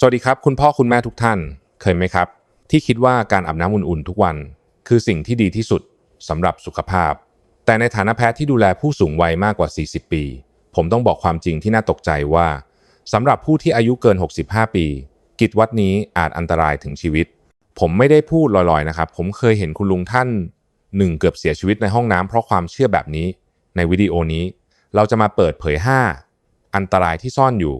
สวัสดีครับ คุณพ่อคุณแม่ทุกท่าน เคยไหมครับ ที่คิดว่าการอาบน้ำอุ่นๆทุกวัน คือสิ่งที่ดีที่สุดสำหรับสุขภาพ แต่ในฐานะแพทย์ที่ดูแลผู้สูงวัยมากกว่า 40 ปี ผมต้องบอกความจริงที่น่าตกใจว่าสำหรับผู้ที่อายุเกิน 65 ปี กิจวัตรนี้อาจอันตรายถึงชีวิต ผมไม่ได้พูดลอยๆนะครับ ผมเคยเห็นคุณลุงท่านหนึ่งเกือบเสียชีวิตในห้องน้ำเพราะความเชื่อแบบนี้ ในวิดีโอนี้ เราจะมาเปิดเผย 5 อันตรายที่ซ่อนอยู่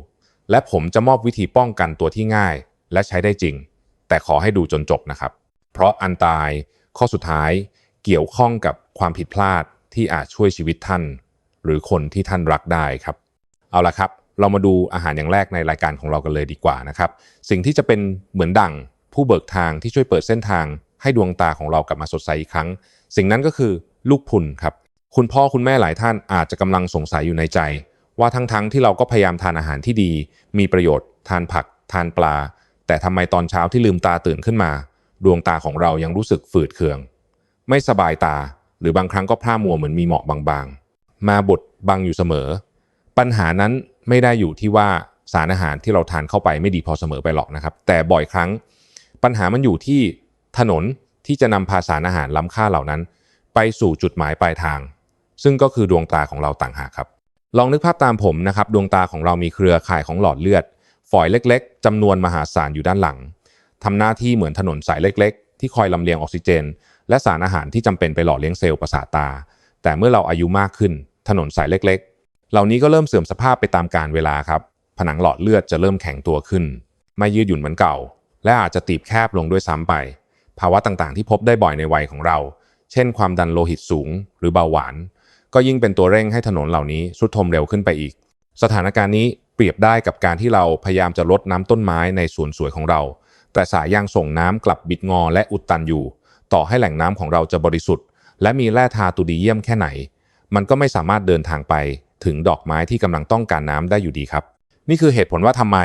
และผมจะมอบวิธีป้องกันตัวที่ง่าย และใช้ได้จริง แต่ขอให้ดูจนจบนะครับ เพราะอันตรายข้อสุดท้ายเกี่ยวข้องกับความผิดพลาดที่อาจช่วยชีวิตท่าน หรือคนที่ท่านรักได้ครับ เอาละครับ เรามาดูอาหารอย่างแรกในรายการของเรากันเลยดีกว่านะครับ สิ่งที่จะเป็นเหมือนดั่งผู้เบิกทางที่ช่วยเปิดเส้นทาง ให้ดวงตาของเรากลับมาสดใสอีกครั้ง สิ่งนั้นก็คือลูกพุนครับ คุณพ่อคุณแม่หลายท่านอาจจะกำลังสงสัยอยู่ในใจ ว่าทั้งๆที่เราก็พยายามทานอาหารที่ดี มีประโยชน์ ทานผัก ทานปลา แต่ทำไมตอนเช้าที่ลืมตาตื่นขึ้นมา ดวงตาของเรายังรู้สึกฝืดเคือง ไม่สบายตา หรือบางครั้งก็พร่ามัวเหมือนมีหมอกบางๆ มาบดบังอยู่เสมอ ปัญหานั้นไม่ได้อยู่ที่ว่าสารอาหารที่เราทานเข้าไปไม่ดีพอเสมอไปหรอกนะครับ แต่บ่อยครั้ง ปัญหามันอยู่ที่ถนนที่จะนำพาสารอาหารล้ำค่าเหล่านั้น ไปสู่จุดหมายปลายทาง ซึ่งก็คือดวงตาของเราต่างหากครับ ลองนึกภาพตามผมนะครับดวงตาของเรามีเครือข่ายของหลอดเลือด ฝอยเล็กๆจำนวนมหาศาลอยู่ด้านหลังทำหน้าที่เหมือนถนนสายเล็ก ๆ ที่คอยลำเลียงออกซิเจน และสารอาหารที่จำเป็นไปหล่อเลี้ยงเซลล์ประสาทตา แต่เมื่อเราอายุมากขึ้น ถนนสายเล็ก ๆ เหล่านี้ก็เริ่มเสื่อมสภาพไปตามกาลเวลาครับ ผนังหลอดเลือดจะเริ่มแข็งตัวขึ้น ไม่ยืดหยุ่นเหมือนเก่า และอาจจะตีบแคบลงด้วยซ้ำไป ภาวะต่างๆ ที่พบได้บ่อยในวัยของเรา เช่น ความดันโลหิตสูง หรือเบาหวาน ก็ยิ่งเป็นตัวเร่งให้ถนนเหล่านี้ทรุดทมเร็วขึ้นไปอีก สถานการณ์นี้เปรียบได้กับการที่เราพยายามจะลดน้ำต้นไม้ในสวนสวยของเรา แต่สายยางส่งน้ำกลับบิดงอและอุดตันอยู่ ต่อให้แหล่งน้ำของเราจะบริสุทธิ์ และมีแร่ธาตุดีเยี่ยมแค่ไหน มันก็ไม่สามารถเดินทางไป ถึงดอกไม้ที่กำลังต้องการน้ำได้อยู่ดีครับ นี่คือเหตุผลว่าทำไม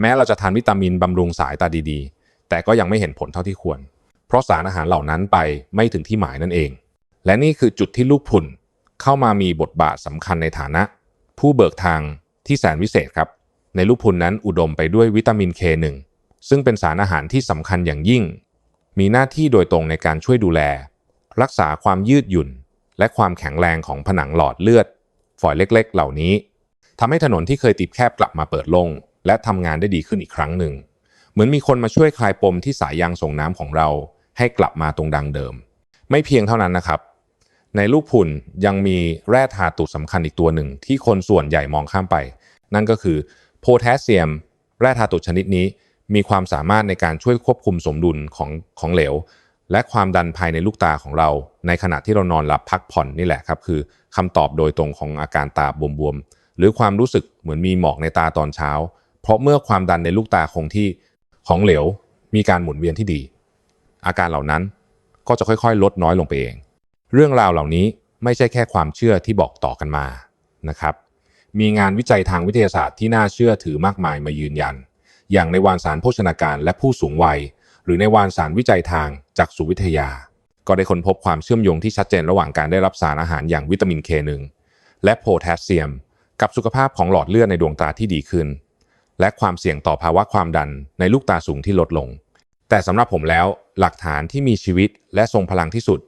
แม้เราจะทานวิตามินบำรุงสายตาดีๆ แต่ก็ยังไม่เห็นผลเท่าที่ควร เพราะสารอาหารเหล่านั้นไปไม่ถึงที่หมายนั่นเอง และนี่คือจุดที่ลูกพรุน เข้ามามีบทบาทสำคัญในฐานะ ผู้เบิกทางที่แสนวิเศษครับ ในลูกพุนนั้นอุดมไปด้วยวิตามิน K1 ซึ่งเป็นสารอาหารที่สำคัญอย่างยิ่ง มีหน้าที่โดยตรงในการช่วยดูแล รักษาความยืดหยุ่น และความแข็งแรงของผนังหลอดเลือด ฝอยเล็กๆ เหล่านี้ทำให้ถนนที่เคยติดแคบกลับมาเปิดโล่งและทำงานได้ดีขึ้นอีกครั้งหนึ่ง เหมือนมีคนมาช่วยคลายปมที่สายยางส่งน้ำของเรา ให้กลับมาตรงดังเดิม ไม่เพียงเท่านั้นนะครับ ในลูกพรุนยังมีแร่ธาตุสำคัญอีกตัวหนึ่ง ที่คนส่วนใหญ่มองข้ามไป นั่นก็คือโพแทสเซียม แร่ธาตุชนิดนี้ มีความสามารถในการช่วยควบคุมสมดุลของของเหลว และความดันภายในลูกตาของเรา ในขณะที่เรานอนหลับพักผ่อนนี่แหละครับ คือคำตอบโดยตรงของอาการตาบวมๆหรือความรู้สึกเหมือนมีหมอกในตาตอนเช้า เพราะเมื่อความดันในลูกตาคงที่ของเหลว มีการหมุนเวียนที่ดี อาการเหล่านั้นก็จะค่อยๆ ลดน้อยลงไปเอง เรื่องราวเหล่านี้ไม่ใช่แค่ความเชื่อที่บอกต่อกันมานะครับ มีงานวิจัยทางวิทยาศาสตร์ที่น่าเชื่อถือมากมายมายืนยัน อย่างในวารสารโภชนาการและผู้สูงวัย หรือในวารสารวิจัยทางจากสุวิทยา ก็ได้ค้นพบความเชื่อมโยงที่ชัดเจนระหว่างการได้รับสารอาหารอย่างวิตามิน K1 และโพแทสเซียม กับสุขภาพของหลอดเลือดในดวงตาที่ดีขึ้น และความเสี่ยงต่อภาวะความดันในลูกตาสูงที่ลดลง แต่สำหรับผมแล้วหลักฐานที่มีชีวิตและทรงพลังที่สุด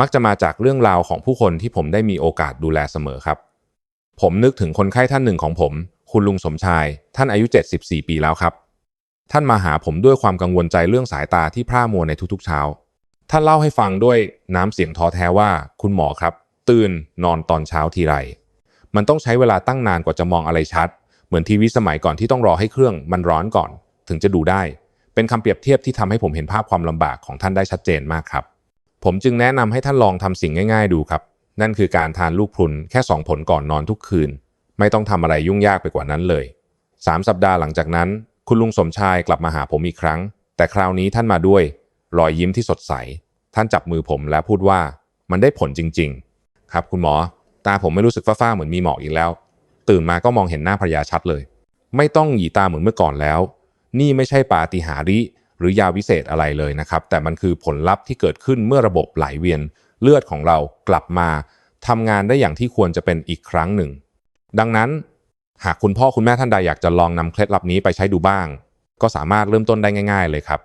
มักจะมาจากเรื่องราวของผู้คนที่ผมได้มีโอกาสดูแลเสมอครับ ผมนึกถึงคนไข้ท่านหนึ่งของผม คุณลุงสมชาย ท่านอายุ 74 ปีแล้วครับ ท่านมาหาผมด้วยความกังวลใจเรื่องสายตาที่พร่ามัวในทุกๆเช้า ท่านเล่าให้ฟังด้วยน้ำเสียงท้อแท้ว่า คุณหมอครับ ตื่นนอนตอนเช้าทีไร มันต้องใช้เวลาตั้งนานกว่าจะมองอะไรชัด เหมือนทีวีสมัยก่อนที่ต้องรอให้เครื่องมันร้อนก่อน ถึงจะดูได้ เป็นคำเปรียบเทียบที่ทำให้ผมเห็นภาพความลำบากของท่านได้ชัดเจนมากครับ ผมจึงแนะนำให้ท่านลองทำสิ่งง่าย ๆ ดูครับ นั่นคือการทานลูกพรุนแค่ 2 ผลก่อนนอนทุกคืน ไม่ต้องทำอะไรยุ่งยากไปกว่านั้นเลย 3 สัปดาห์หลังจากนั้น คุณลุงสมชายกลับมาหาผมอีกครั้ง แต่คราวนี้ท่านมาด้วย รอยยิ้มที่สดใส ท่านจับมือผมและพูดว่า มันได้ผลจริง ๆ ครับคุณหมอ ตาผมไม่รู้สึกฟ้าๆเหมือนมีหมอกอีกแล้ว ตื่นมาก็มองเห็นหน้าภรรยาชัดเลย ไม่ต้องหยีตาเหมือนเมื่อก่อนแล้ว นี่ไม่ใช่ปาฏิหาริย์ หรือยาวิเศษอะไรเลยนะครับ แต่มันคือผลลัพธ์ที่เกิดขึ้นเมื่อระบบไหลเวียนเลือดของเรากลับมาทำงานได้อย่างที่ควรจะเป็นอีกครั้งหนึ่ง ดังนั้น หากคุณพ่อคุณแม่ท่านใดอยากจะลองนำเคล็ดลับนี้ไปใช้ดูบ้าง ก็สามารถเริ่มต้นได้ง่าย ๆ เลยครับ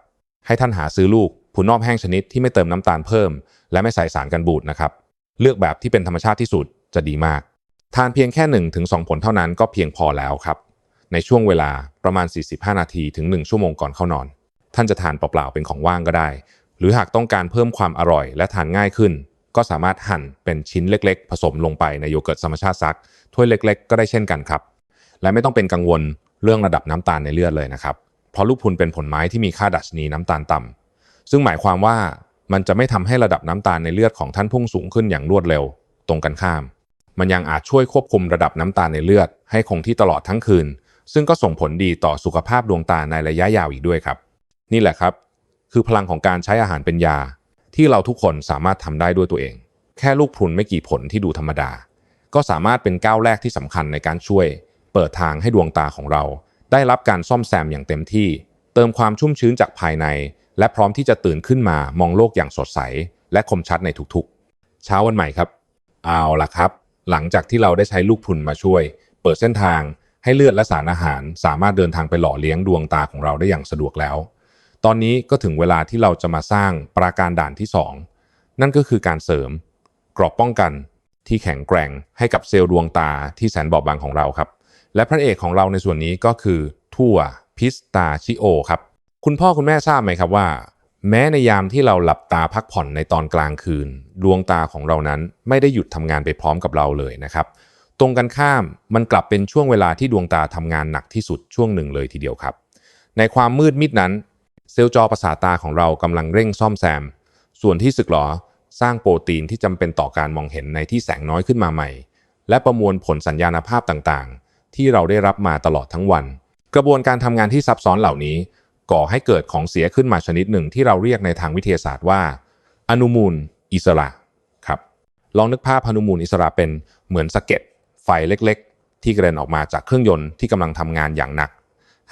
ให้ท่านหาซื้อลูกผุนนอบแห้งชนิดที่ไม่เติมน้ำตาลเพิ่ม และไม่ใส่สารกันบูดนะครับ เลือกแบบที่เป็นธรรมชาติที่สุดจะดีมาก ทานเพียงแค่1ถึง2ผลเท่านั้นก็เพียงพอแล้วครับ ในช่วงเวลาประมาณ 45 นาทีถึง 1 ชั่วโมงก่อนเข้านอน ท่านจะทานเปล่าๆเป็นของว่างก็ได้ หรือหากต้องการเพิ่มความอร่อยและทานง่ายขึ้น ก็สามารถหั่นเป็นชิ้นเล็กๆ ผสมลงไปในโยเกิร์ตธรรมชาติซักถ้วยเล็กๆ ก็ได้เช่นกันครับ และไม่ต้องเป็นกังวลเรื่องระดับน้ำตาลในเลือดเลยนะครับ เพราะลูกพุนเป็นผลไม้ที่มีค่าดัชนีน้ำตาลต่ำซึ่งหมายความว่ามันจะไม่ทำให้ระดับน้ำตาลในเลือดของท่านพุ่งสูงขึ้นอย่างรวดเร็ว ตรงกันข้าม มันยังอาจช่วยควบคุมระดับน้ำตาลในเลือด ให้คงที่ตลอดทั้งคืน ซึ่งก็ส่งผลดีต่อสุขภาพดวงตาในระยะยาวอีกด้วยครับ นี่แหละครับ คือพลังของการใช้อาหารเป็นยา ที่เราทุกคนสามารถทำได้ด้วยตัวเอง แค่ลูกพรุนไม่กี่ผลที่ดูธรรมดา ก็สามารถเป็นก้าวแรกที่สำคัญในการช่วย เปิดทางให้ดวงตาของเรา ได้รับการซ่อมแซมอย่างเต็มที่ เติมความชุ่มชื้นจากภายใน และพร้อมที่จะตื่นขึ้นมามองโลกอย่างสดใส และคมชัดในทุกๆ เช้าวันใหม่ครับ เอาล่ะครับ หลังจากที่เราได้ใช้ลูกพรุนมาช่วย เปิดเส้นทางให้เลือดและสารอาหาร สามารถเดินทางไปหล่อเลี้ยงดวงตาของเราได้อย่างสะดวกแล้ว ตอนนี้ก็ถึงเวลาที่เราจะมาสร้างปราการด่านที่ 2 นั่นก็คือการเสริมกรอบป้องกันที่แข็งแกร่งให้กับเซลล์ดวงตาที่แสนบอบบางของเราครับ และพระเอกของเราในส่วนนี้ก็คือทั่วพิสตาชิโอครับ คุณพ่อคุณแม่ทราบไหมครับว่า แม้ในยามที่เราหลับตาพักผ่อนในตอนกลางคืน ดวงตาของเรานั้นไม่ได้หยุดทำงานไปพร้อมกับเราเลยนะครับ ตรงกันข้ามมันกลับเป็นช่วงเวลาที่ดวงตาทำงานหนักที่สุดช่วงหนึ่งเลยทีเดียวครับ ในความมืดมิดนั้น เซลล์จอประสาทตาของเรากำลังเร่งซ่อมแซม ส่วนที่สึกหรอสร้างโปรตีนที่จำเป็นต่อการมองเห็นในที่แสงน้อยขึ้นมาใหม่ และประมวลผลสัญญาณภาพต่างๆ ที่เราได้รับมาตลอดทั้งวัน กระบวนการทำงานที่ซับซ้อนเหล่านี้ ก่อให้เกิดของเสียขึ้นมาชนิดหนึ่งที่เราเรียกในทางวิทยาศาสตร์ว่า อนุมูลอิสระครับลองนึกภาพอนุมูลอิสระเป็นเหมือนสะเก็ดไฟเล็ก ๆ ที่กระเด็นออกมาจากเครื่องยนต์ที่กำลังทำงานอย่างหนัก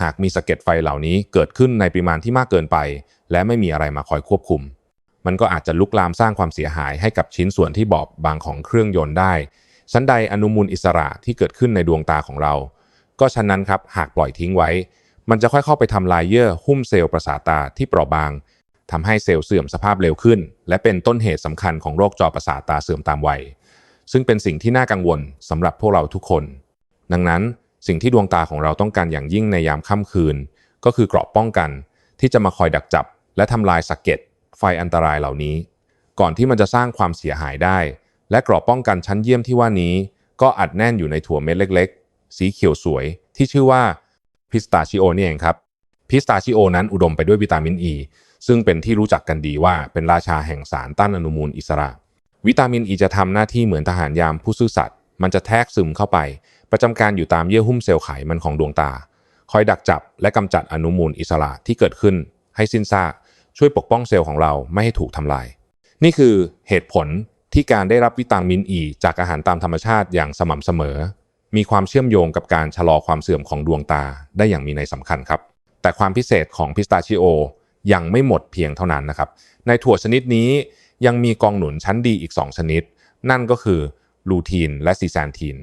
หากมีสะเก็ดไฟเหล่านี้เกิดขึ้นในปริมาณที่มากเกินไป และไม่มีอะไรมาคอยควบคุม มันก็อาจจะลุกลามสร้างความเสียหายให้กับชิ้นส่วนที่บอบบางของเครื่องยนต์ได้ ชั้นใดอนุมูลอิสระที่เกิดขึ้นในดวงตาของเรา ก็ฉะนั้นครับหากปล่อยทิ้งไว้ มันจะค่อยเข้าไปทำลายเยื่อหุ้มเซลล์ประสาทตาที่เปราะบางทำให้เซลล์เสื่อมสภาพเร็วขึ้น และเป็นต้นเหตุสำคัญของโรคจอประสาทตาเสื่อมตามวัยซึ่งเป็นสิ่งที่น่ากังวลสำหรับพวกเราทุกคน ดังนั้น สิ่งที่ดวงตาของเราต้องการอย่างยิ่งในยามค่ำคืน ก็คือเกราะป้องกันที่จะมาคอยดักจับ และทำลายสะเก็ดไฟอันตรายเหล่านี้ ก่อนที่มันจะสร้างความเสียหายได้ และเกราะป้องกันชั้นเยี่ยมที่ว่านี้ ก็อัดแน่นอยู่ในถั่วเม็ดเล็ก ๆ สีเขียวสวย ที่ชื่อว่าพิสตาชิโอนี่เองครับพิสตาชิโอนั้นอุดมไปด้วยวิตามินอ e, ีซึ่งเป็นที่รู้จักกันดีว่าเป็นราชาแห่งสารต้านอนุมูลอิสระ วิตามินอ e ีจะทำหน้าที่เหมือนทหารยามผู้ซื่อสัตย์มันจะแทรกซึมเข้าไป ประจำการอยู่ตามเยื่อหุ้มเซลล์ไขมันของดวงตา คอยดักจับและกำจัดอนุมูลอิสระที่เกิดขึ้น ให้สิ้นซากช่วยปกป้องเซลล์ของเราไม่ให้ถูกทำลาย นี่คือเหตุผลที่การได้รับวิตามินอ e ีจากอาหารตามธรรมชาติอย่างสม่ำเสมอ มีความเชื่อมโยงกับการชะลอความเสื่อมของดวงตาได้อย่างมีในยสำคัญครับ แต่ความพิเศษของพิสตาชิโอยังไม่หมดเพียงเท่านั้นนะครับ ในถั่วชนิดนี้ยังมีกองหนุนชั้นดีอีก 2 ชนิด นั่นก็คือลูทีนและซีแซนทีน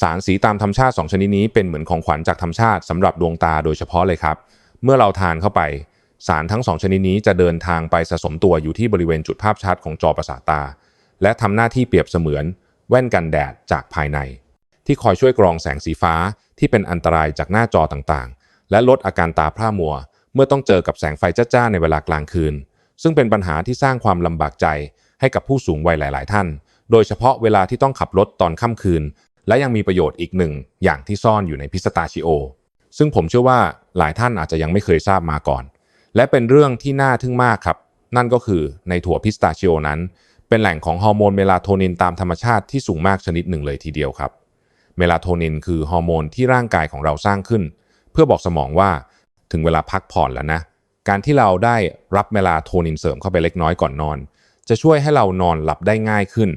สารสีตามธรรมชาติ 2 ชนิดนี้เป็นเหมือนของขวัญจากธรรมชาติสำหรับดวงตาโดยเฉพาะเลยครับ เมื่อเราทานเข้าไป สารทั้ง 2 ชนิดนี้จะเดินทางไปสะสมตัวอยู่ที่บริเวณจุดภาพชัดของจอประสาทตา และทำหน้าที่เปรียบเสมือน แว่นกันแดดจากภายใน ที่คอยช่วยกรองแสงสีฟ้าที่เป็นอันตรายจากหน้าจอต่างๆ และลดอาการตาพร่ามัว เมื่อต้องเจอกับแสงไฟจ้าๆในเวลากลางคืน ซึ่งเป็นปัญหาที่สร้างความลำบากใจให้กับผู้สูงวัยหลาย ๆ ท่าน โดยเฉพาะเวลาที่ต้องขับรถตอนค่ำคืน และยังมีประโยชน์อีกหนึ่งอย่างที่ซ่อนอยู่ในพิสตาชิโอ ซึ่งผมเชื่อว่าหลายท่านอาจจะยังไม่เคยทราบมาก่อน และเป็นเรื่องที่น่าทึ่งมากครับ นั่นก็คือในถั่วพิสตาชิโอนั้น เป็นแหล่งของฮอร์โมนเมลาโทนินตามธรรมชาติที่สูงมากชนิดหนึ่งเลยทีเดียวครับ เมลาโทนินคือฮอร์โมนที่ร่างกายของเราสร้างขึ้น เพื่อบอกสมองว่าถึงเวลาพักผ่อนแล้วนะ การที่เราได้รับเมลาโทนินเสริมเข้าไปเล็กน้อยก่อนนอน จะช่วยให้เรานอนหลับได้ง่ายขึ้น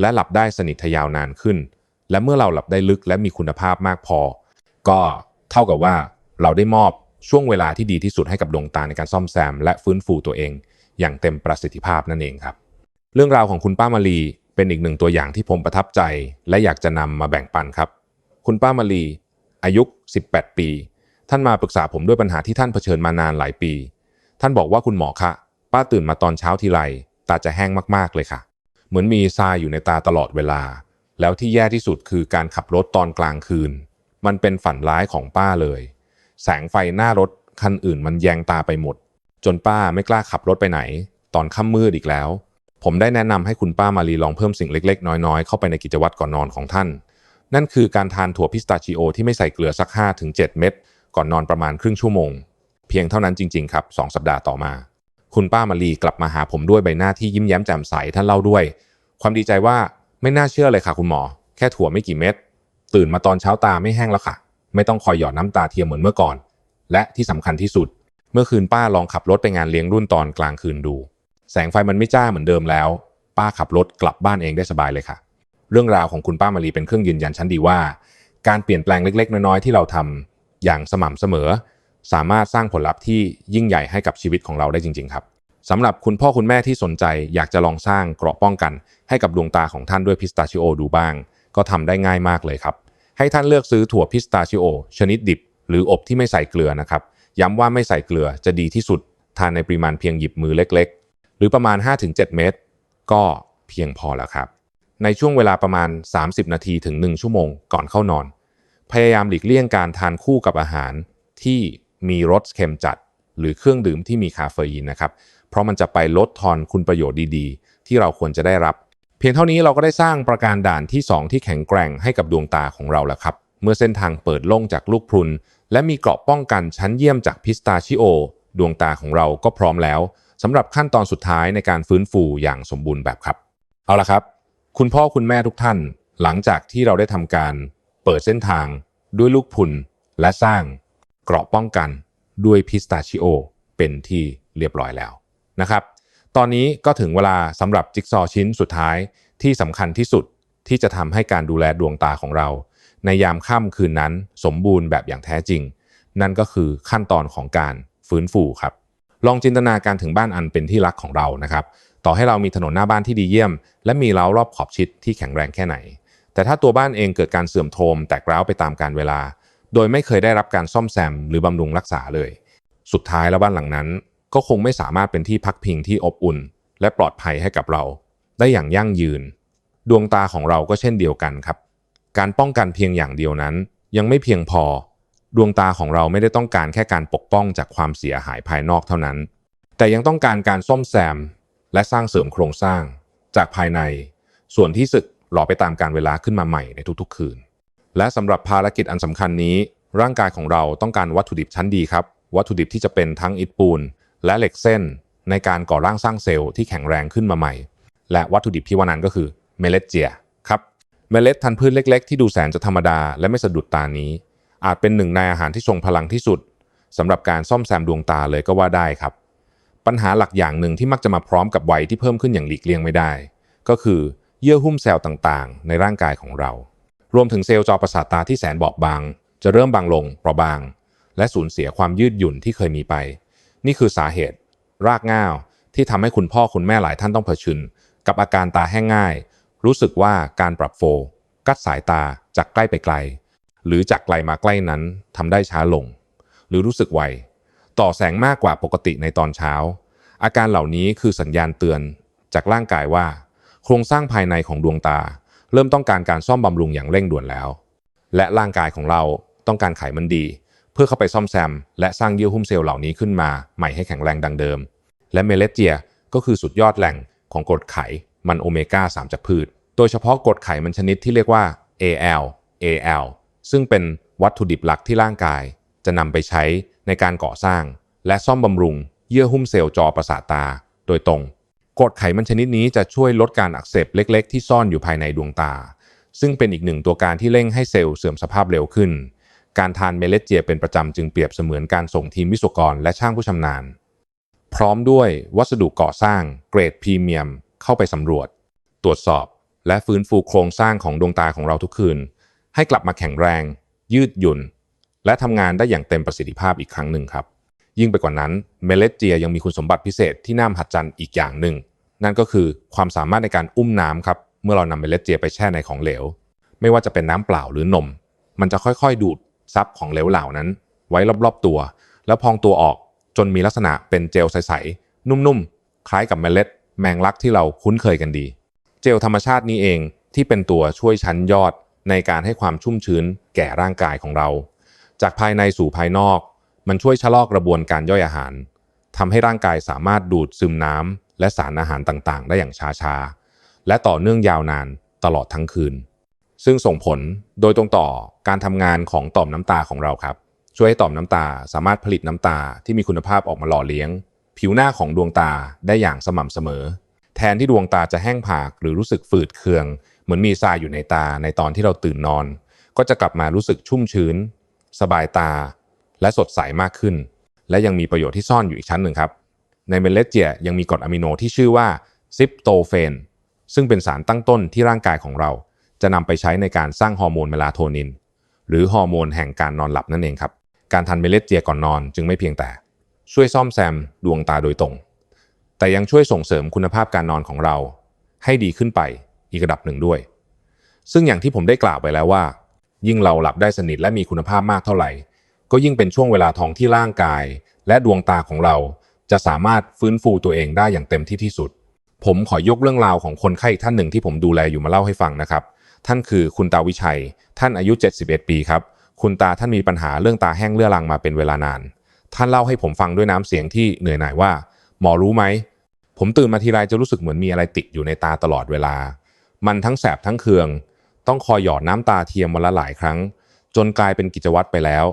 และหลับได้สนิทยาวนานขึ้น และเมื่อเราหลับได้ลึกและมีคุณภาพมากพอ ก็เท่ากับว่าเราได้มอบช่วงเวลาที่ดีที่สุดให้กับดวงตาในการซ่อมแซม และฟื้นฟูตัวเอง อย่างเต็มประสิทธิภาพนั่นเองครับ เรื่องราวของคุณป้ามาลีเป็นอีกหนึ่งตัวอย่างที่ผมประทับใจ และอยากจะนำมาแบ่งปันครับ คุณป้ามาลีอายุ 18 ปี ท่านมาปรึกษาผมด้วยปัญหาที่ท่านเผชิญมานานหลายปี ท่านบอกว่าคุณหมอคะ ป้าตื่นมาตอนเช้าทีไรตาจะแห้งมากๆเลยค่ะ เหมือนมีทรายอยู่ในตาตลอดเวลา แล้วที่แย่ที่สุดคือการขับรถตอนกลางคืน มันเป็นฝันร้ายของป้าเลย แสงไฟหน้ารถคันอื่นมันแยงตาไปหมด จนป้าไม่กล้าขับรถไปไหน ตอนค่ำมืดอีกแล้ว ผมได้แนะนำให้คุณป้ามารีลองเพิ่มสิ่งเล็ก ๆ น้อย ๆ เข้าไปในกิจวัตรก่อนนอนของท่าน นั่นคือการทานถั่วพิสตาชิโอที่ไม่ใส่เกลือสัก 5-7 เม็ดก่อนนอนประมาณครึ่งชั่วโมง เพียงเท่านั้นจริง ๆ ครับ 2 สัปดาห์ต่อมา คุณป้ามารีกลับมาหาผมด้วยใบหน้าที่ยิ้มแย้มแจ่มใสท่านเล่าด้วย ความดีใจว่า ไม่น่าเชื่อเลยค่ะคุณหมอ แค่ถั่วไม่กี่เม็ดตื่นมาตอนเช้าตาไม่แห้งแล้วค่ะ ไม่ต้องคอยหยอดน้ำตาเทียมเหมือนเมื่อก่อน และที่สำคัญที่สุด เมื่อคืนป้าลองขับรถไปงานเลี้ยงรุ่นตอนกลางคืนดู แสงไฟมันไม่จ้าเหมือนเดิมแล้ว ป้าขับรถกลับบ้านเองได้สบายเลยค่ะ เรื่องราวของคุณป้ามารีเป็นเครื่องยืนยันชั้นดีว่า การเปลี่ยนแปลงเล็ก ๆ น้อยๆที่เราทำอย่างสม่ำเสมอ สามารถสร้างผลลัพธ์ที่ยิ่งใหญ่ให้กับชีวิตของเราได้จริง ๆ ครับ สำหรับคุณพ่อคุณแม่ที่สนใจอยากจะลองสร้างเกราะป้องกัน ให้กับดวงตาของท่านด้วยพิสตาชิโอดูบ้าง ก็ทำได้ง่ายมากเลยครับ ให้ท่านเลือกซื้อถั่วพิสตาชิโอ ชนิดดิบ หรืออบที่ไม่ใส่เกลือนะครับ ย้ำว่าไม่ใส่เกลือจะดีที่สุด ทานในปริมาณเพียงหยิบมือเล็ก ๆ หรือประมาณ 5-7 เม็ดก็เพียงพอแล้วครับ ในช่วงเวลาประมาณ 30 นาทีถึง 1 ชั่วโมงก่อนเข้านอน พยายามหลีกเลี่ยงการทานคู่กับอาหารที่มีรสเค็มจัด หรือเครื่องดื่มที่มีคาเฟอีนนะครับ เพราะมันจะไปลดทอนคุณประโยชน์ดีๆ ที่เราควรจะได้รับ เพียงเท่านี้เราก็ได้สร้างประการด่านที่ 2 ที่แข็งแกร่งให้กับดวงตาของเราแล้วครับ เมื่อเส้นทางเปิดโล่งจากลูกพรุน และมีเกราะป้องกันชั้นเยี่ยมจากพิสตาชิโอ ดวงตาของเราก็พร้อมแล้วสำหรับขั้นตอนสุดท้ายในการฟื้นฟูอย่างสมบูรณ์แบบครับ เอาละครับ คุณพ่อคุณแม่ทุกท่าน หลังจากที่เราได้ทำการเปิดเส้นทางด้วยลูกพุนและสร้างเกราะป้องกันด้วยพิสตาชิโอเป็นที่เรียบร้อยแล้ว นะครับ ตอนนี้ก็ถึงเวลาสำหรับจิ๊กซอว์ชิ้นสุดท้ายที่สำคัญที่สุดที่จะทำให้การดูแลดวงตาของเรา ในยามค่ำคืนนั้นสมบูรณ์แบบอย่างแท้จริง นั่นก็คือขั้นตอนของการฟื้นฟูครับ ลองจินตนาการถึงบ้านอันเป็นที่รักของเรานะครับ ต่อให้เรามีถนนหน้าบ้านที่ดีเยี่ยม และมีเล้ารอบขอบชิดที่แข็งแรงแค่ไหน แต่ถ้าตัวบ้านเองเกิดการเสื่อมโทรมแตกร้าวไปตามกาลเวลา โดยไม่เคยได้รับการซ่อมแซมหรือบำรุงรักษาเลย สุดท้ายแล้วบ้านหลังนั้น ก็คงไม่สามารถเป็นที่พักพิงที่อบอุ่น และปลอดภัยให้กับเรา ได้อย่างยั่งยืน ดวงตาของเราก็เช่นเดียวกันครับ การป้องกันเพียงอย่างเดียวนั้น ยังไม่เพียงพอ ดวงตาของเราไม่ได้ต้องการแค่การปกป้องจากความเสียหายภายนอกเท่านั้น แต่ยังต้องการการซ่อมแซม และสร้างเสริมโครงสร้าง จากภายใน ส่วนที่สึกหล่อไปตามการเวลาขึ้นมาใหม่ในทุกๆ คืน และสำหรับภารกิจอันสำคัญนี้ ร่างกายของเราต้องการวัตถุดิบชั้นดีครับ วัตถุดิบที่จะเป็นทั้งอิฐปูน และเหล็กเส้นในการก่อร่างสร้างเซลล์ที่แข็งแรงขึ้นมาใหม่ และวัตถุดิบที่ว่านั้นก็คือเมล็ดเจียครับเมล็ดพันพืชเล็ก ๆ ที่ดูแสนจะธรรมดาและไม่สะดุดตานี้ อาจเป็นหนึ่งในอาหารที่ทรงพลังที่สุดสำหรับการซ่อมแซมดวงตาเลยก็ว่าได้ครับ ปัญหาหลักอย่างหนึ่งที่มักจะมาพร้อมกับวัยที่เพิ่มขึ้นอย่างหลีกเลี่ยงไม่ได้ ก็คือเยื่อหุ้มเซลล์ต่างๆ ในร่างกายของเรา รวมถึงเซลล์จอประสาทตาที่แสนบอบบาง จะเริ่มบางลงเปราะบาง และสูญเสียความยืดหยุ่นที่เคยมีไป นี่คือสาเหตุ รากง่าวที่ทำให้คุณพ่อคุณแม่หลายท่านต้องเผชิญกับอาการตาแห้งง่าย รู้สึกว่าการปรับโฟกัสสายตาจากใกล้ไปไกล หรือจากไกลมาใกล้นั้นทำได้ช้าลง หรือรู้สึกไวต่อแสงมากกว่าปกติในตอนเช้า อาการเหล่านี้คือสัญญาณเตือนจากร่างกายว่า โครงสร้างภายในของดวงตา เริ่มต้องการการซ่อมบำรุงอย่างเร่งด่วนแล้ว และร่างกายของเราต้องการไขมันดี พื่อเข้าไปซ่อมแซม และสร้างเยื่อหุ้มเซลล์เหล่านี้ขึ้นมาใหม่ให้แข็งแรงดังเดิม และเมเลสเจียก็คือสุดยอดแหล่งของกรดไขมันโอเมก้า 3 จากพืช โดยเฉพาะกรดไขมันชนิดที่เรียกว่า AL AL ซึ่งเป็นวัตถุดิบหลักที่ร่างกาย จะนำไปใช้ในการก่อสร้าง และซ่อมบำรุง เยื่อหุ้มเซลล์จอประสาทตา โดยตรงกรดไขมันชนิดนี้จะช่วยลดการอักเสบเล็ก ๆ ที่ซ่อนอยู่ภายในดวงตา ซึ่งเป็นอีกหนึ่งตัวการที่เร่งให้เซลล์เสื่อมสภาพเร็วขึ้น การทานเมล็ดเจียเป็นประจำจึงเปรียบเสมือนการส่งทีมวิศวกรและช่างผู้ชำนาญ พร้อมด้วยวัสดุก่อสร้างเกรดพรีเมียม เข้าไปสำรวจ ตรวจสอบ และฟื้นฟูโครงสร้างของดวงตาของเราทุกคืน ให้กลับมาแข็งแรง ยืดหยุ่น และทำงานได้อย่างเต็มประสิทธิภาพอีกครั้งหนึ่งครับ ยิ่งไปกว่านั้นเมล็ดเจียยังมีคุณสมบัติพิเศษที่น่ามหัศจรรย์อีกอย่างหนึ่ง นั่นก็คือความสามารถในการอุ้มน้ำครับเมื่อเรานำเมล็ดเจียไปแช่ในของเหลว ไม่ว่าจะเป็นน้ำเปล่าหรือนม มันจะค่อยๆ ดูด ซับของเหลวเหล่านั้น ไว้รอบๆตัว แล้วพองตัวออกจนมีลักษณะเป็นเจลใสๆนุ่มๆ คล้ายกับเมล็ด แมงลักที่เราคุ้นเคยกันดี เจลธรรมชาตินี้เองที่เป็นตัวช่วยชั้นยอดในการให้ความชุ่มชื้นแก่ร่างกายของเรา จากภายในสู่ภายนอก มันช่วยชะลอกระบวนการย่อยอาหารทำให้ร่างกายสามารถดูดซึมน้ำและสารอาหารต่างๆ ได้อย่างช้าๆและต่อเนื่องยาวนานตลอดทั้งคืน ซึ่งส่งผลโดยตรงต่อการทำงานของต่อมน้ำตาของเราครับ ช่วยให้ต่อมน้ำตาสามารถผลิตน้ำตาที่มีคุณภาพออกมาหล่อเลี้ยง ผิวหน้าของดวงตาได้อย่างสม่ำเสมอ แทนที่ดวงตาจะแห้งผากหรือรู้สึกฝืดเคือง เหมือนมีทรายอยู่ในตาในตอนที่เราตื่นนอน ก็จะกลับมารู้สึกชุ่มชื้น สบายตา และสดใสมากขึ้น และยังมีประโยชน์ที่ซ่อนอยู่อีกชั้นหนึ่งครับ ในเมล็ดเจียยังมีกรดอะมิโนที่ชื่อว่าซิปโตเฟนซึ่งเป็นสารตั้งต้นที่ร่างกายของเรา จะนำไปใช้ในการสร้างฮอร์โมนเมลาโทนิน หรือฮอร์โมนแห่งการนอนหลับนั่นเองครับ การทานเมล็ดเจียก่อนนอนจึงไม่เพียงแต่ ช่วยซ่อมแซมดวงตาโดยตรง แต่ยังช่วยส่งเสริมคุณภาพการนอนของเรา ให้ดีขึ้นไปอีกระดับหนึ่งด้วย ซึ่งอย่างที่ผมได้กล่าวไปแล้วว่า ยิ่งเราหลับได้สนิทและมีคุณภาพมากเท่าไหร่ ก็ยิ่งเป็นช่วงเวลาทองที่ร่างกาย และดวงตาของเรา จะสามารถฟื้นฟูตัวเองได้อย่างเต็มที่ที่สุด ผมขอยกเรื่องราวของคนไข้อีกท่านหนึ่งที่ผมดูแลอยู่มาเล่าให้ฟังนะครับ ท่านคือคุณตาวิชัย ท่านอายุ 71 ปีครับ คุณตาท่านมีปัญหาเรื่องตาแห้งเรื้อรังมาเป็นเวลานาน ท่านเล่าให้ผมฟังด้วยน้ำเสียงที่เหนื่อยหน่ายว่า หมอรู้ไหม ผมตื่นมาทีไรจะรู้สึกเหมือนมีอะไรติดอยู่ในตาตลอดเวลา มันทั้งแสบทั้งเคือง ต้องคอยหยอดน้ำตาเทียมวันละหลายครั้ง จนกลายเป็นกิจวัตรไปแล้ว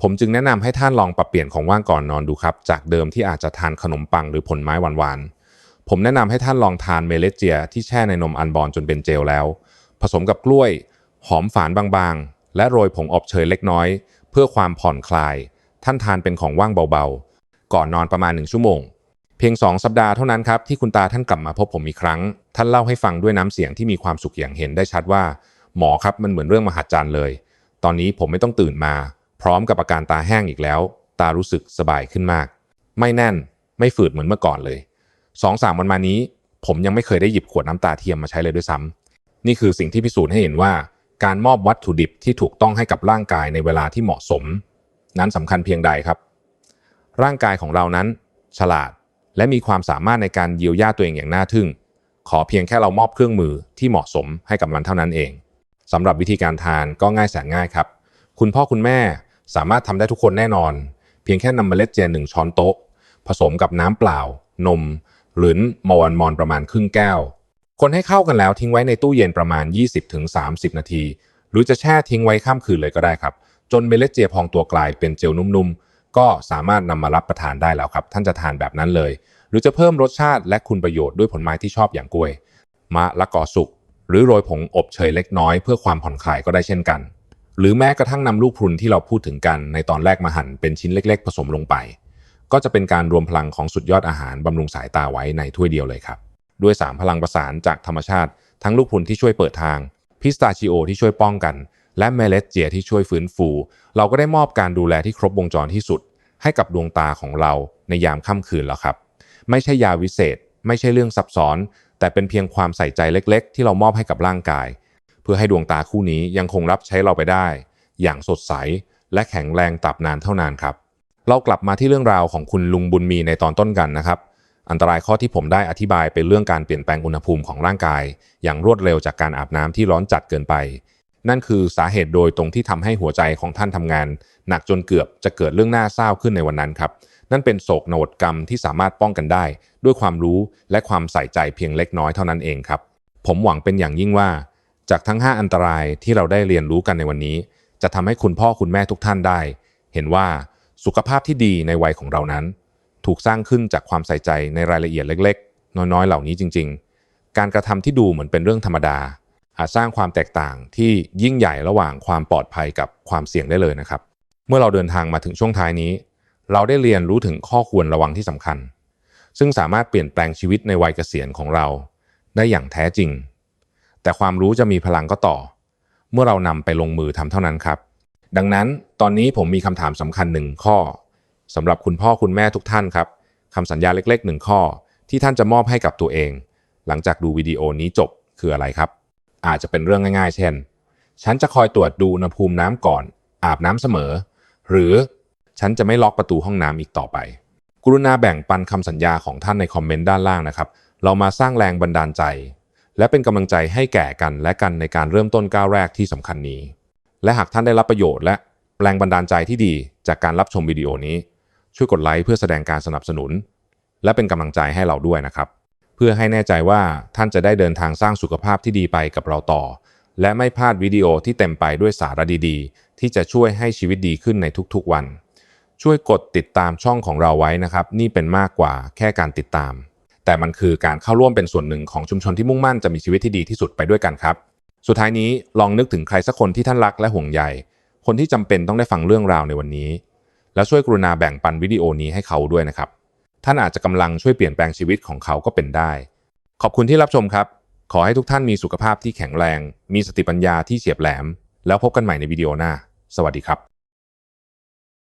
ผมจึงแนะนำให้ท่านลองปรับเปลี่ยนของว่างก่อนนอนดูครับ จากเดิมที่อาจจะทานขนมปังหรือผลไม้หวานๆผมแนะนำให้ท่านลองทานเมเลเจียที่แช่ในนมอันบอนจนเป็นเจลแล้ว ผสมกับกล้วย หอมฝานบางๆ และโรยผงอบเชยเล็กน้อย เพื่อความผ่อนคลาย ท่านทานเป็นของว่างเบาๆ ก่อนนอนประมาณหนึ่งชั่วโมง เพียง2สัปดาห์เท่านั้นครับที่คุณตาท่านกลับมาพบผมอีกครั้ง ท่านเล่าให้ฟังด้วยน้ำเสียงที่มีความสุขอย่างเห็นได้ชัดว่า หมอครับมันเหมือนเรื่องมหัศจรรย์เลย ตอนนี้ผมไม่ต้องตื่นมา พร้อมกับอาการตาแห้งอีกแล้ว ตารู้สึกสบายขึ้นมาก ไม่แน่นไม่ฝืดเหมือนเมื่อก่อนเลยสองสามวันมานี้ ผมยังไม่เคยได้หยิบขวดน้ำตาเทียมมาใช้เลยด้วยซ้ำ นี่คือสิ่งที่พิสูจน์ให้เห็นว่า การมอบวัตถุดิบที่ถูกต้องให้กับร่างกายในเวลาที่เหมาะสม นั้นสำคัญเพียงใดครับ ร่างกายของเรานั้น ฉลาดและมีความสามารถในการเยียวยาตัวเองอย่างน่าทึ่ง ขอเพียงแค่เรามอบเครื่องมือที่เหมาะสมให้กับมันเท่านั้นเองสำหรับวิธีการทานก็ง่ายแสนง่ายครับ คุณพ่อคุณแม่สามารถทำได้ทุกคนแน่นอน เพียงแค่นำเมล็ดเจนหนึ่งช้อนโต๊ะ ผสมกับน้ำเปล่า นม หรือมอวันมอนประมาณครึ่งแก้ว คนให้เข้ากันแล้วทิ้งไว้ในตู้เย็นประมาณ 20-30 นาที หรือจะแช่ทิ้งไว้ข้ามคืนเลยก็ได้ครับ จนเมล็ดเจียพองตัวกลายเป็นเจลนุ่มๆ ก็สามารถนำมารับประทานได้แล้วครับ ท่านจะทานแบบนั้นเลย หรือจะเพิ่มรสชาติและคุณประโยชน์ด้วยผลไม้ที่ชอบอย่างกล้วย มะละกอสุกหรือโรยผงอบเชยเล็กน้อยเพื่อความผ่อนคลายก็ได้เช่นกัน หรือแม้กระทั่งนำลูกพรุนที่เราพูดถึงกันในตอนแรกมาหั่นเป็นชิ้นเล็ก ๆ ผสมลงไป ก็จะเป็นการรวมพลังของสุดยอดอาหารบำรุงสายตาไว้ในถ้วยเดียวเลยครับ ด้วย 3 พลังประสานจากธรรมชาติ ทั้งลูกพุนที่ช่วยเปิดทาง พิสตาชิโอที่ช่วยป้องกัน และเมล็ดเจียที่ช่วยฟื้นฟู เราก็ได้มอบการดูแลที่ครบวงจรที่สุด ให้กับดวงตาของเราในยามค่ำคืนแล้วครับ ไม่ใช่ยาวิเศษ ไม่ใช่เรื่องซับซ้อน แต่เป็นเพียงความใส่ใจเล็ก ๆ ที่เรามอบให้กับร่างกาย เพื่อให้ดวงตาคู่นี้ยังคงรับใช้เราไปได้ อย่างสดใส และแข็งแรงตับนานเท่านานครับเรากลับมาที่เรื่องราวของคุณลุงบุญมีในตอนต้นกันนะครับ อันตรายข้อที่ผมได้อธิบายเป็นเรื่องการเปลี่ยนแปลงอุณหภูมิของร่างกาย อย่างรวดเร็วจากการอาบน้ำที่ร้อนจัดเกินไป นั่นคือสาเหตุโดยตรงที่ทำให้หัวใจของท่านทำงาน หนักจนเกือบจะเกิดเรื่องน่าเศร้าขึ้นในวันนั้นครับ นั่นเป็นโศกนวดกรรมที่สามารถป้องกันได้ ด้วยความรู้และความใส่ใจเพียงเล็กน้อยเท่านั้นเองครับ ผมหวังเป็นอย่างยิ่งว่า จากทั้ง 5 อันตรายที่เราได้เรียนรู้กันในวันนี้ จะทำให้คุณพ่อคุณแม่ทุกท่านได้ เห็นว่าสุขภาพที่ดีในวัยของเรานั้น ถูกสร้างขึ้นจากความใส่ใจในรายละเอียดเล็ก ๆ น้อยๆ เหล่านี้จริง ๆ การกระทำที่ดูเหมือนเป็นเรื่องธรรมดา อาจสร้างความแตกต่างที่ยิ่งใหญ่ระหว่างความปลอดภัยกับความเสี่ยงได้เลยนะครับ เมื่อเราเดินทางมาถึงช่วงท้ายนี้ เราได้เรียนรู้ถึงข้อควรระวังที่สำคัญ ซึ่งสามารถเปลี่ยนแปลงชีวิตในวัยเกษียณของเรา ได้อย่างแท้จริง แต่ความรู้จะมีพลังก็ต่อ เมื่อเรานำไปลงมือทำเท่านั้นครับ ดังนั้นตอนนี้ผมมีคำถามสำคัญหนึ่งข้อ สำหรับคุณพ่อคุณแม่ทุกท่านครับคำสัญญาเล็กๆหนึ่งข้อ ที่ท่านจะมอบให้กับตัวเอง หลังจากดูวิดีโอนี้จบคืออะไรครับ อาจจะเป็นเรื่องง่าย ๆ เช่น ฉันจะคอยตรวจดูอุณหภูมิน้ำก่อน อาบน้ำเสมอ หรือฉันจะไม่ล็อกประตูห้องน้ำอีกต่อไป กรุณาแบ่งปันคำสัญญาของท่านในคอมเมนต์ด้านล่างนะครับ เรามาสร้างแรงบันดาลใจ และเป็นกำลังใจให้แก่กันและกันในการเริ่มต้นก้าวแรกที่สำคัญนี้ และหากท่านได้รับประโยชน์และแรงบันดาลใจที่ดีจากการรับชมวิดีโอนี้ ช่วยกดไลค์เพื่อแสดงการสนับสนุน และเป็นกำลังใจให้เราด้วยนะครับ เพื่อให้แน่ใจว่าท่านจะได้เดินทางสร้างสุขภาพที่ดีไปกับเราต่อ และไม่พลาดวิดีโอที่เต็มไปด้วยสาระดีๆ ที่จะช่วยให้ชีวิตดีขึ้นในทุกๆวัน ช่วยกดติดตามช่องของเราไว้นะครับ นี่เป็นมากกว่าแค่การติดตาม แต่มันคือการเข้าร่วมเป็นส่วนหนึ่งของชุมชนที่มุ่งมั่นจะมีชีวิตที่ดีที่สุดไปด้วยกันครับ สุดท้ายนี้ลองนึกถึงใครสักคนที่ท่านรักและห่วงใยคนที่จำเป็นต้องได้ฟังเรื่องราวในวันนี้ แล้วช่วยกรุณาแบ่งปันวิดีโอนี้ให้เขาด้วยนะครับ ท่านอาจจะกำลังช่วยเปลี่ยนแปลงชีวิตของเขาก็เป็นได้ ขอบคุณที่รับชมครับ ขอให้ทุกท่านมีสุขภาพที่แข็งแรง มีสติปัญญาที่เฉียบแหลม แล้วพบกันใหม่ในวิดีโอหน้า สวัสดีครับ